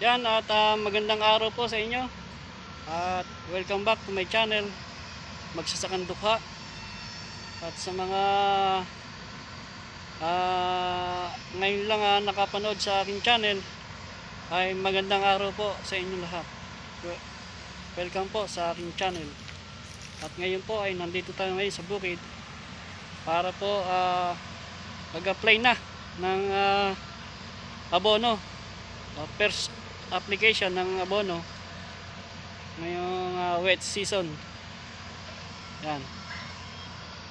Yan at ah, magandang araw po sa inyo. At welcome back to my channel. Magsasakan Dukha. At sa mga ah, ngayon lang ah, nakapanood sa aking channel ay magandang araw po sa inyo lahat. Wel- Welcome po sa aking channel. At ngayon po ay nandito tayo ngayon sa bukid para po ah, mag-apply na ng ah, abono. Ah, first application ng abono ngayong ah, wet season. Yan.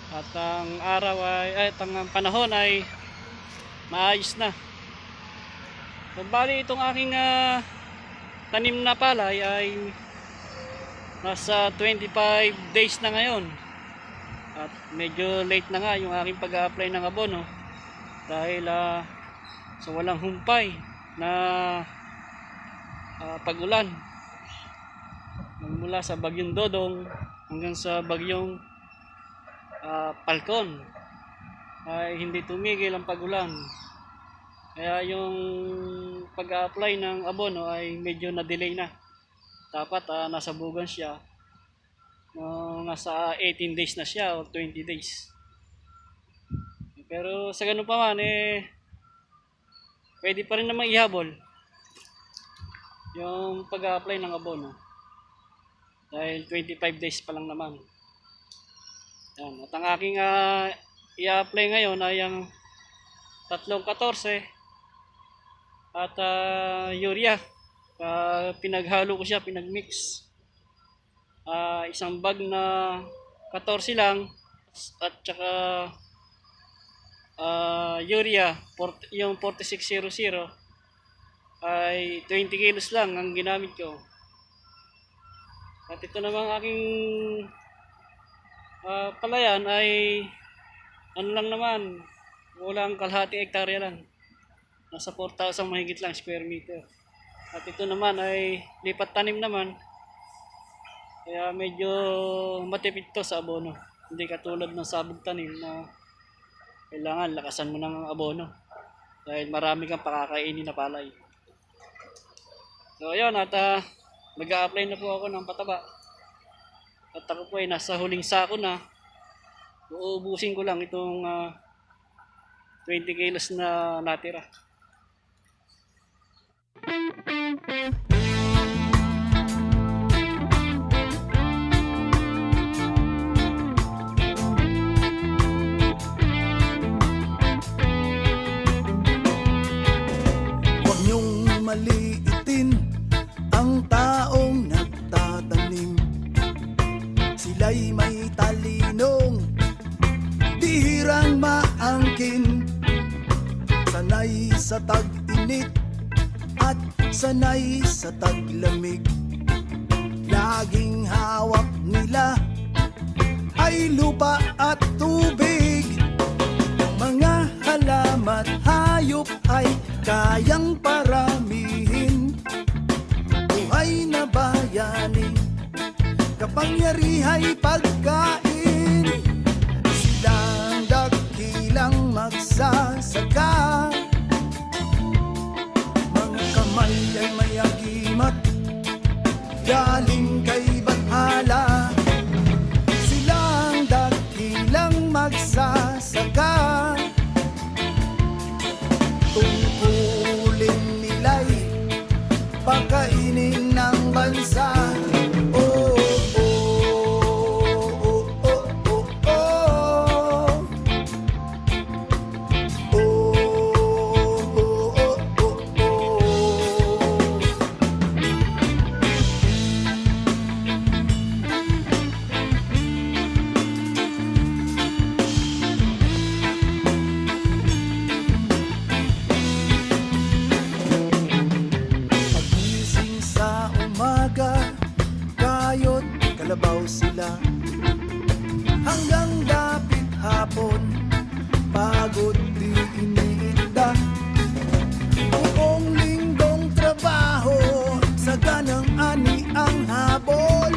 At ang araw ay, ay at ang panahon ay maayos na. So, itong aking ah, tanim na palay ay nasa 25 days na ngayon. At medyo late na nga yung aking pag-apply ng abono dahil ah, sa walang humpay na ah, pag-ulan. Mula sa bagyong Dodong hanggang sa bagyong ah, Palcon. Ay hindi tumigil ang pag-ulan. Kaya yung pag-apply ng abono ay medyo na-delay na. Dapat ah, nasa bugan siya. No, nasa 18 days na siya o 20 days. Pero sa ganun pa man eh pwede pa rin naman ihabol yung pag-apply ng abono. Dahil 25 days pa lang naman. Yan. at ang aking ah, i-apply ngayon ay ang tatlong 14 at ah, urea. Ah, pinaghalo ko siya pinagmix. Ah, isang bag na 14 lang at saka ah, urea port- yung 4600 ay 20 kilos lang ang ginamit ko. At ito namang aking ah, palayan ay ano lang naman, walang kalahati hektarya lang. Nasa 4,000 mahigit lang square meter. At ito naman ay lipat tanim naman. Kaya medyo matipid to sa abono. Hindi katulad ng sabog tanim na kailangan lakasan mo ng abono. Dahil marami kang pakakainin na palay. So ayun at ah, mag-a-apply na po ako ng pataba. At ako po ay nasa huling sako na. Uubusin ko lang itong ah, 20 kilos na natira. Huwag niyong maliitin Sanay sa tag-init at sanay sa taglamig. Laging hawak nila ay lupa at tubig. Mga halamat hayop ay kayang paramihin. Buhay na bayani Kapangyarihay pagkain. Silang dakilang magsasaka Galing kay sila. Hanggang dapit hapon Pagod di iniinda. Buong linggong trabaho Sa ganang ani ang habol.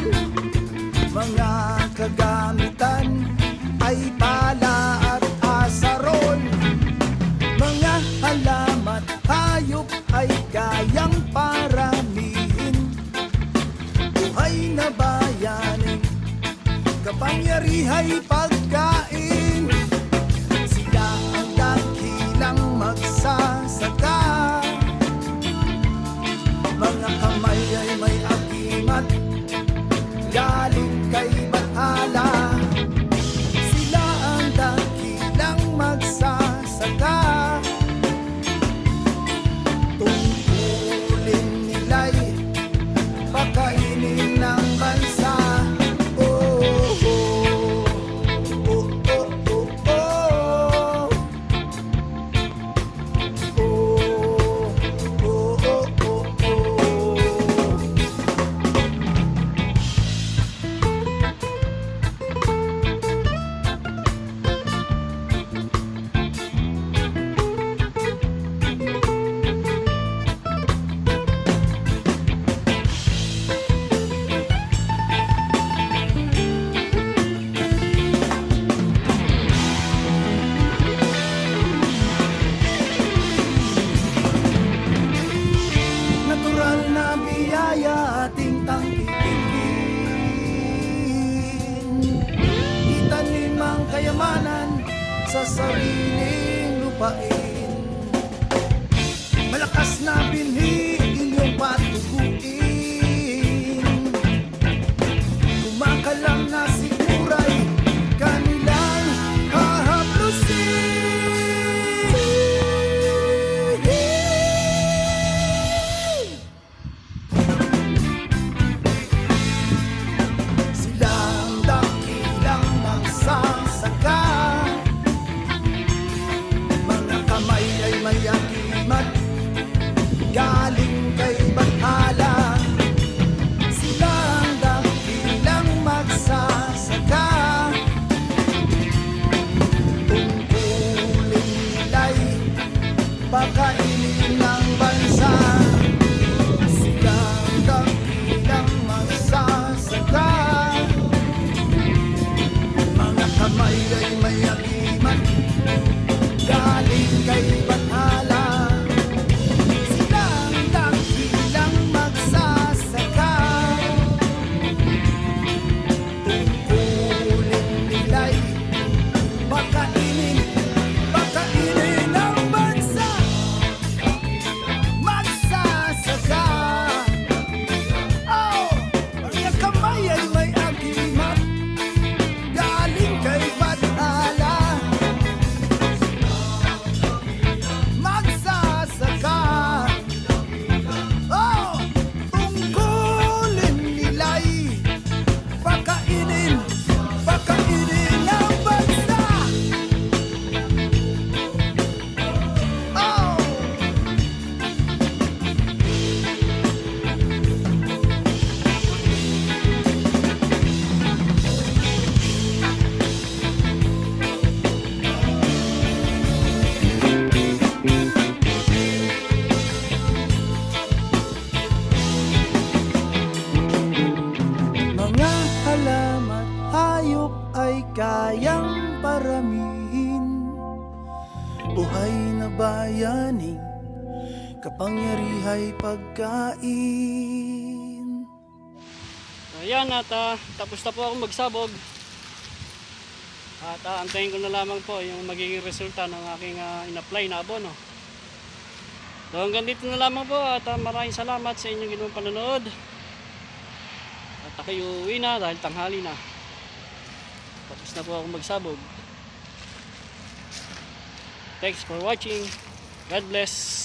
Mga kagamitan Ay pala at asarol Mga halamat hayop Ay kayang paramihin. Buhay na ba kapangyarihan ipag sa sariling lupain. Malakas na binhi inyong patuguin Galing kayang paramihin Buhay na bayaning kapangyarihay pagkain Ayan at ah, tapos na po ako magsabog. At ah, antayin ko na lamang po yung magiging resulta ng aking ah, in-apply na abono. So hanggang dito na lamang po at ah, maraming salamat sa inyong ginawang panonood. At ako'y uuwi na dahil tanghali na. Na po ako magsabog. Thanks for watching. God bless.